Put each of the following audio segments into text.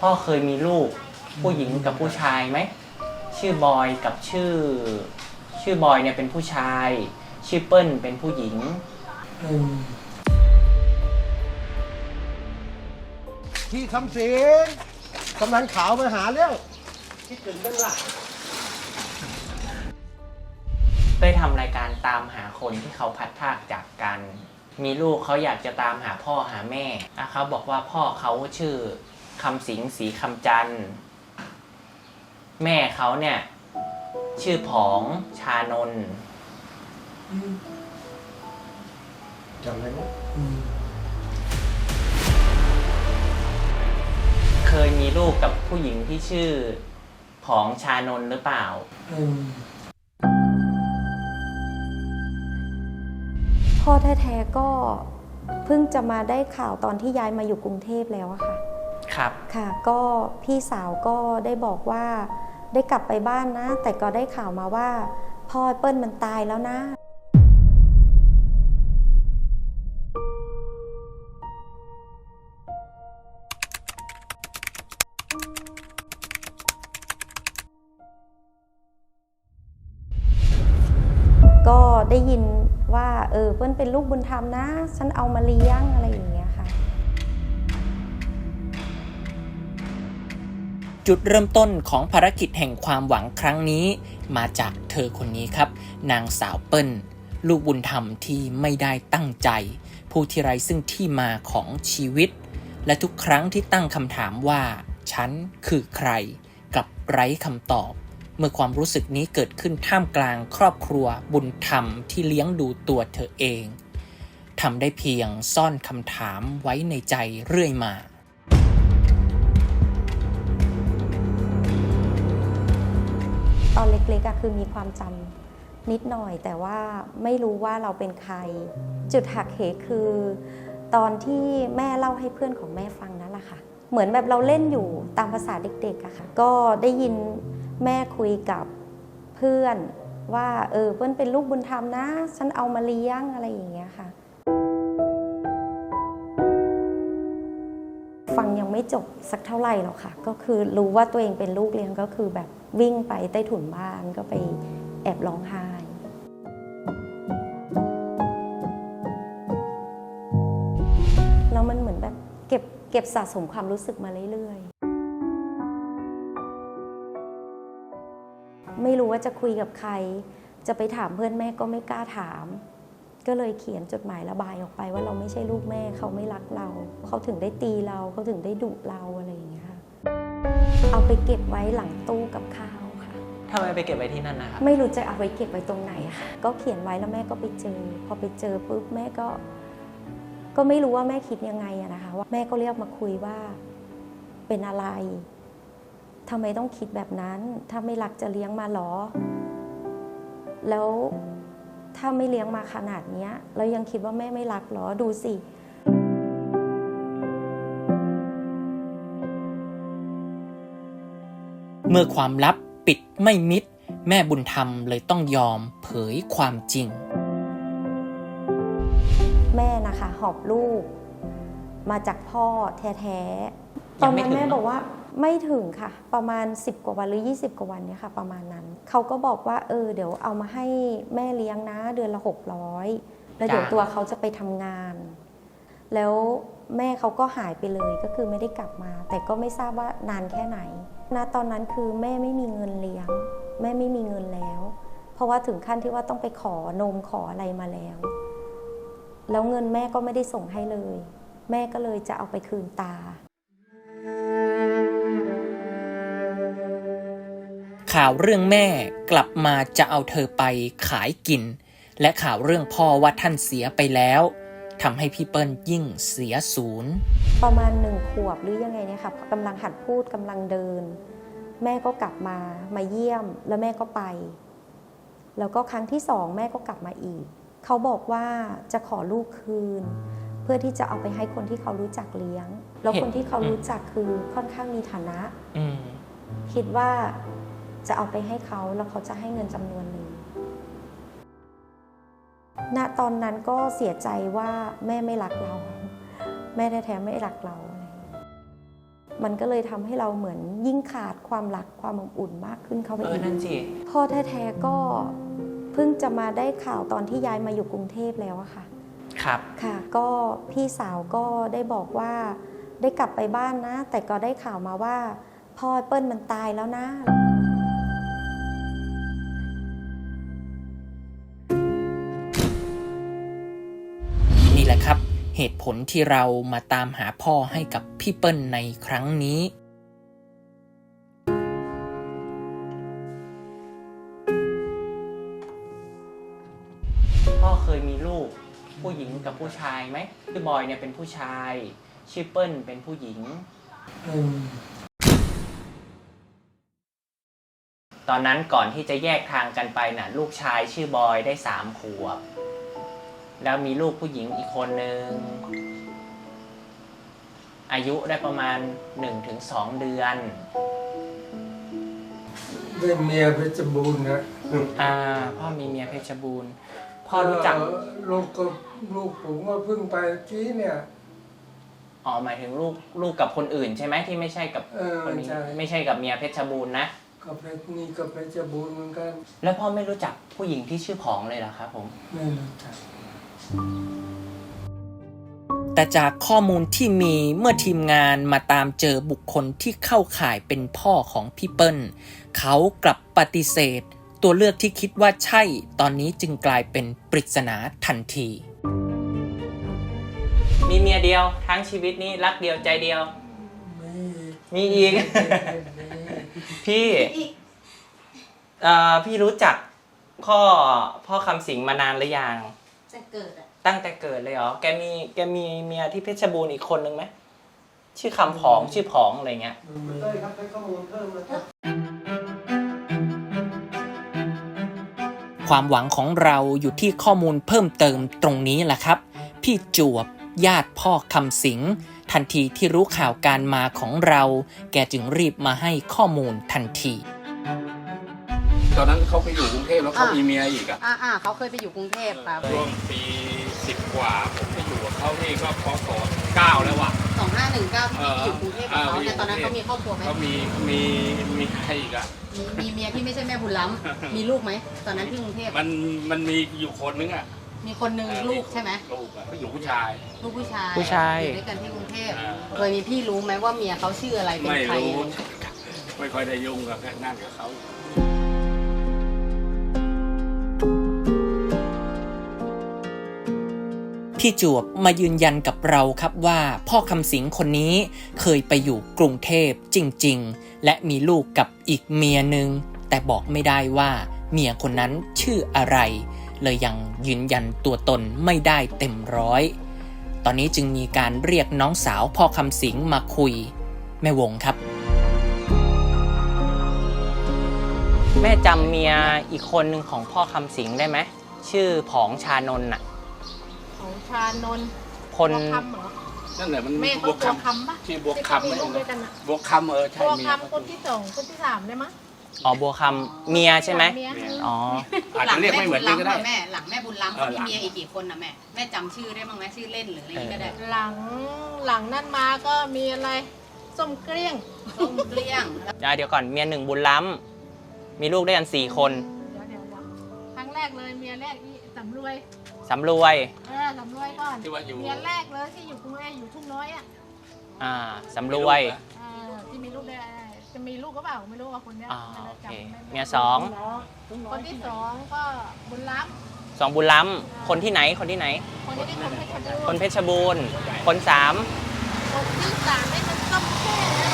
พ่อเคยมีลูกผู้หญิงกับผู้ชายไหม ชื่อบอยกับชื่อ ชื่อบอยเนี่ยเป็นผู้ชาย ชื่อเปิ้ลเป็นผู้หญิงพี่คำสิงกำนันขาวมาหาเรื่องคิดถึงกันล่ะได้ทำรายการตามหาคนที่เขาพัดพรากจากกัน มีลูกเขาอยากจะตามหาพ่อหาแม่แล้วเขาบอกว่าพ่อเขาชื่อ คำสิงสีคำจันทร์แม่เขาเนี่ย ชื่อผองชานนท์จำได้ไหมเคยมีลูกกับผู้หญิงที่ชื่อผองชานนท์หรือเปล่า พ่อแท้ๆก็เพิ่งจะมาได้ข่าวตอนที่ย้ายมาอยู่กรุงเทพแล้วอะค่ะ ครับค่ะ ก็พี่สาวก็ได้บอกว่าได้กลับไปบ้านนะ แต่ก็ได้ข่าวมาว่า พ่อเปิ้ลมันตายแล้วนะ ก็ได้ยินว่า เออเปิ้ลเป็นลูกบุญธรรมนะ ฉันเอามาเลี้ยงอะไรอย่าง จุดเริ่มต้นของภารกิจแห่งความหวังครั้งนี้ มาจากเธอคนนี้ครับ นางสาวเปิ้ล ลูกบุญธรรมที่ไม่ได้ตั้งใจ ผู้ที่ไร้ซึ่งที่มาของชีวิต และทุกครั้งที่ตั้งคำถามว่า ฉันคือใคร กับไร้คำตอบ เมื่อความรู้สึกนี้เกิดขึ้นท่ามกลางครอบครัวบุญธรรมที่เลี้ยงดูตัวเธอเองทำได้เพียงซ่อนคำถามไว้ในใจเรื่อยมา อนเล็กๆอะคือมีความจำนิดหน่อย แต่ว่าไม่รู้ว่าเราเป็นใคร จุดหักเหคือ ตอนที่แม่เล่าให้เพื่อนของแม่ฟังนั่นแหละค่ะ เหมือนแบบเราเล่นอยู่ตามภาษาเด็กๆอะค่ะ ก็ได้ยินแม่คุยกับเพื่อนว่าเออเพื่อนเป็นลูกบุญธรรมนะ ฉันเอามาเลี้ยงอะไรอย่างเงี้ยค่ะ ฟังยังไม่จบสักเท่าไหร่หรอกค่ะ ก็คือรู้ว่าตัวเองเป็นลูกเลี้ยงก็คือแบบวิ่งไปใต้ถุนบ้านก็ไปแอบร้องไห้แล้วมันเหมือนแบบเก็บเก็บสะสมความรู้สึกมาเรื่อยๆ ไม่รู้ว่าจะคุยกับใคร จะไปถามเพื่อนแม่ก็ไม่กล้าถาม ก็เลยเขียนจดหมายระบายออกไปว่าเราไม่ใช่ลูกแม่เขาไม่รักเรา เขาถึงได้ตีเราเขาถึงได้ดุเราอะไรอย่างเงี้ยค่ะเอาไปเก็บไว้หลังตู้กับข้าวค่ะทำไมไปเก็บไว้ที่นั่นนะครับไม่รู้จะเอาไว้เก็บไว้ตรงไหนค่ะ ก็เขียนไว้แล้วแม่ก็ไปเจอ พอไปเจอปุ๊บแม่ก็ ก็ไม่รู้ว่าแม่คิดยังไงอะนะคะ ว่าแม่ก็เรียกมาคุยว่าเป็นอะไรทำไมต้องคิดแบบนั้น ถ้าไม่รักจะเลี้ยงมาหรอ แล้ว ถ้าไม่เลี้ยงมาขนาดเนี้ยแล้วยังคิดว่าแม่ไม่รักหรอดูสิเมื่อความลับปิดไม่มิด แม่บุญธรรมเลยต้องยอมเผยความจริง แม่นะคะ หอบลูก มาจากพ่อแท้ๆตยัอนงไม่นั้นถึงแม่เนอะบอกว่า ไม่ถึงค่ะ ประมาณ 10 กว่าวันหรือ 20 กว่าวันเนี่ยค่ะ ประมาณนั้น เขาก็บอกว่าเออเดี๋ยวเอามาให้แม่เลี้ยงนะ เดือนละ 600 แล้วเดี๋ยวตัวเขาจะไปทำงาน แล้วแม่เขาก็หายไปเลยก็คือไม่ได้กลับมา แต่ก็ไม่ทราบว่านานแค่ไหนณตอนนั้นคือแม่ไม่มีเงินเลี้ยง แม่ไม่มีเงินแล้ว เพราะว่าถึงขั้นที่ว่าต้องไปขอนมขออะไรมาแล้ว แล้วเงินแม่ก็ไม่ได้ส่งให้เลย แม่ก็เลยจะเอาไปคืนตา ข่าวเรื่องแม่กลับมาจะเอาเธอไปขายกิน และข่าวเรื่องพ่อว่าท่านเสียไปแล้วทำให้พี่เปิ้ลยิ่งเสียศูนย์ประมาณหนึ่งขวบหรือยังไงเนี่ยค่ะกำลังหัดพูดกำลังเดิน แม่ก็กลับมามาเยี่ยมแล้วแม่ก็ไป แล้วก็ครั้งที่สองแม่ก็กลับมาอีก เขาบอกว่าจะขอลูกคืน เพื่อที่จะเอาไปให้คนที่เขารู้จักเลี้ยง แล้วคนที่เขารู้จักคือค่อนข้างมีฐานะอืมคิดว่า จะเอาไปให้เขาแล้วเขาจะให้เงินจำนวนหนึ่งณตอนนั้นก็เสียใจว่าแม่ไม่รักเรา แม่แท้ๆไม่รักเราอะไรอย่างเงี้ยมันก็เลยทำให้เราเหมือนยิ่งขาดความรักความอบอุ่นมากขึ้นเข้าไปเอออีกนั่นสิพ่อแท้ๆก็เพิ่งจะมาได้ข่าวตอนที่ย้ายมาอยู่กรุงเทพแล้วอะค่ะ ครับค่ะ ก็พี่สาวก็ได้บอกว่าได้กลับไปบ้านนะ แต่ก็ได้ข่าวมาว่าพ่อเปิ้ลมันตายแล้วนะ เหตุผลที่เรามาตามหาพ่อให้กับพี่เปิ้ลในครั้งนี้ พ่อเคยมีลูกผู้หญิงกับผู้ชายไหมคือบอยเนี่ยเป็นผู้ชายชื่อเปิ้ลเป็นผู้หญิง ตอนนั้นก่อนที่จะแยกทางกันไปน่ะ ลูกชายชื่อบอยได้สามขวบ แล้วมีลูกผู้หญิงอีกคนนึงอายุได้ประมาณ 1-2 เดือนได้เมียเพชรบูรณ์นะอ่าพ่อมีเมียเพชรบูรณ์พ่อรู้จักเอ่อลูกก็ลูกผมก็เพิ่งไปกี้เนี่ย อ๋อหมายถึงลูกลูกกับคนอื่นใช่ไหมที่ไม่ใช่กับเออคนนี้ใช่ ไม่ใช่กับเมียเพชรบูรณ์นะก็เพชรนี่ก็เพชรบูรณ์เหมือนกันแล้วพ่อไม่รู้จักผู้หญิงที่ชื่อผองเลยเหรอครับผม ไม่รู้จัก แต่จากข้อมูลที่มีเมื่อทีมงานมาตามเจอบุคคลที่เข้าข่ายเป็นพ่อของพี่เปิ้ล เขากลับปฏิเสธ ตัวเลือกที่คิดว่าใช่ตอนนี้จึงกลายเป็นปริศนาทันที มีเมียเดียวทั้งชีวิตนี้รักเดียวใจเดียวม่มีอีก พี่เอ่อพี่รู้จักพ่อพ่อคำสิงมานานหรือยัง จะเกิดอะตั้งแต่เกิดเลยเหรอ แกมีแกมีเมียที่เพชรบูรณ์อีกคนนึงไหม ชื่อคำผองชื่อผองอะไรเงี้ยเต้ยครับได้ข้อมูลเพิ่มนะครับ ความหวังของเราอยู่ที่ข้อมูลเพิ่มเติมตรงนี้แหละครับ พี่จวบ ญาติพ่อคำสิงทันทีที่รู้ข่าวการมาของเรา แกจึงรีบมาให้ข้อมูลทันที ตอนนั้นเขาไปอยู่กรุงเทพแล้วเขาอะมีเมียอีกอะอ่าอ่าเขาเคยไปอยู่กรุงเทพครับช่วงปีสิบกว่าผมไปอยู่กับเขานี่ก็พศเก้าแล้วว่ะ สองห้าหนึ่งเก้าที่พี่ไปอยู่กรุงเทพกับเขาเออเนี่ยตอนนั้นเขามีครอบครัวไหมเขามีมีมีใครอีกอะมีมีเมียที่ไม่ใช่แม่บุญล้ำมีลูกไหมตอนนั้นที่กรุงเทพมันมันมีอยู่คนนึงอะมีคนหนึ่งลูกใช่ไหมลูกอะลูกผู้ชาย ลูกผู้ชายผู้ชายอยู่ด้วยกันที่กรุงเทพอ่าเคยมีพี่รู้ไหมว่าเมียเขาชื่ออะไรเป็นไม่ใครรู้ไม่ค่อยได้ยุ่งกับนั่นกับเขา พี่จวบมายืนยันกับเราครับว่าพ่อคำสิงคนนี้เคยไปอยู่กรุงเทพจริง ๆ และมีลูกกับอีกเมียหนึ่งแต่บอกไม่ได้ว่าเมียคนนั้นชื่ออะไร เลยยังยืนยันตัวตนไม่ได้เต็มร้อย ตอนนี้จึงมีการเรียกน้องสาวพ่อคำสิงมาคุย แม่วงครับ แม่จำเมียอีกคนหนึ่งของพ่อคำสิงได้ไหม ชื่อผองชานนท์น่ะ ของชานนท์คน บัวคำเหรอ นั่นแหละมันแม่บเขาวกบัวคำคำปะที่บวกที่เขาคำมีลูกด้วยกันอะบวกคำเออใช่บัวเมียคำคนที่สองคนที่สามได้มั้ยอ๋อบัวคำเมียใช่ไหมเมียอ๋อ อาจจะเรียกไม่เหมือนกันก็ได้แม่หลังแม่บุญล้ำเอเขาอมีหลังเมียอีกกี่คนนะแม่แม่จำชื่อได้บ้างไหมชื่อเล่นหรืออะไรอย่างงี้ก็ได้หลังหลังนั่นมาก็มีอะไรส้มเกลี้ยงส้มเกลี้ยงแล้วอะเดี๋ยวก่อนเมียหนึ่งบุญล้ำมีลูกด้วยกันสี่คน เดี๋ยวเดี๋ยวเดี๋ยวครั้งแรกเลยเมียแรกอีสำรวย สำรวย เออสำรวยก่อนที่ว่าอยู่เมียแรกเลยที่อยู่กรุงเทพอยู่ทุ่งน้อยอะอ่าสำรวย เออที่มีลูกได้จะมีลูกก็เปล่าไม่รู้ว่าคนเนี้ยอ่าไม่ได้โอเคจำไม่ได้เมียสอง คนที่สองก็บุญล้สองบุญล้ำคนที่ไหนคนที่ไหนำคนนี้ที่คนเพชรบูรณ์คนเพชรบูรณ์ คนสามคนที่สามได้มันต้มเกลี้ยงนะ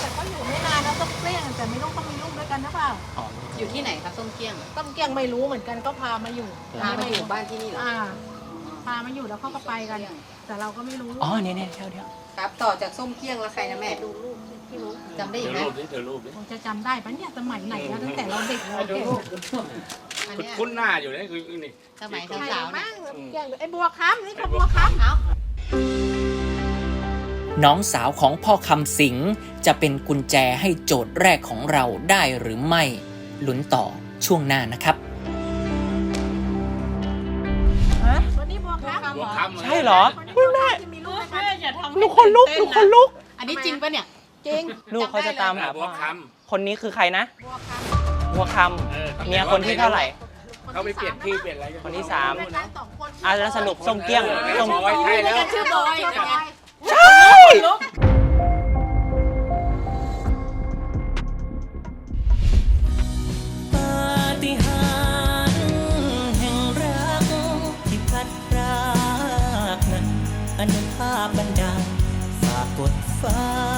แต่ก็อยู่ไม่นานนะต้มเกลี้ยงแต่ไม่รู้ต้องมีลูกด้วย กันหรือเปล่าอ๋ออยู่ที่ไหนครับส้มเกลี้ยงต้มเกลี้ยงไม่รู้เหมือนกันก็พามาอยู่พามาอยู่บ้านที่นี่เหรออ่าพามาอยู่แล้วเขาก็ไปกัน แต่เราก็ไม่รู้อ๋อเนี่ยเนี่ยเดี๋ยวเดี๋ยวครับต่อจากส้มเกลี้ยงแล้วใครนะแม่ดูรูปที่รู้จำได้เธอีอกไหมรูปดิเธอรูปดิผมจะจำได้ปะเนี่ยสมัยไหนแล้วตั้งแต่เราเด็กเราเด็กอันเนี้ยคุ้นหน้าอยู่นี่คือนี่สมัยใครสาวๆบ้าเนี่ยงเกลี้ยงไอ้บัวค้ำนี่เขาบัวค้ำเอ้า น้องสาวของพ่อคำสิงจะเป็นกุญแจให้โจทย์แรกของเราได้หรือไม่ลุ้นต่อช่วงหน้านะครับวันนี้บัวคำบัวค้ใช่เหรอลูกแม่หนูคนลุกหนูคนลุก อันนี้จริงปะเนี่ย จริง ลูกเขาจะตามหาบัวคำคนนี้คือใครนะ บัวค้ำเมียคนที่เท่าไหร่เขาไปเปลี่ยนที่เปลี่ยนอะไรคนที่สามอะแล้วสรุปส้มเกี้ยงส้มใช่แล้วชื่อบอย ปฏิหารย์แห่งรักที่พัดรากนั้นอนุภาพบันดาลฝากกดฟ้า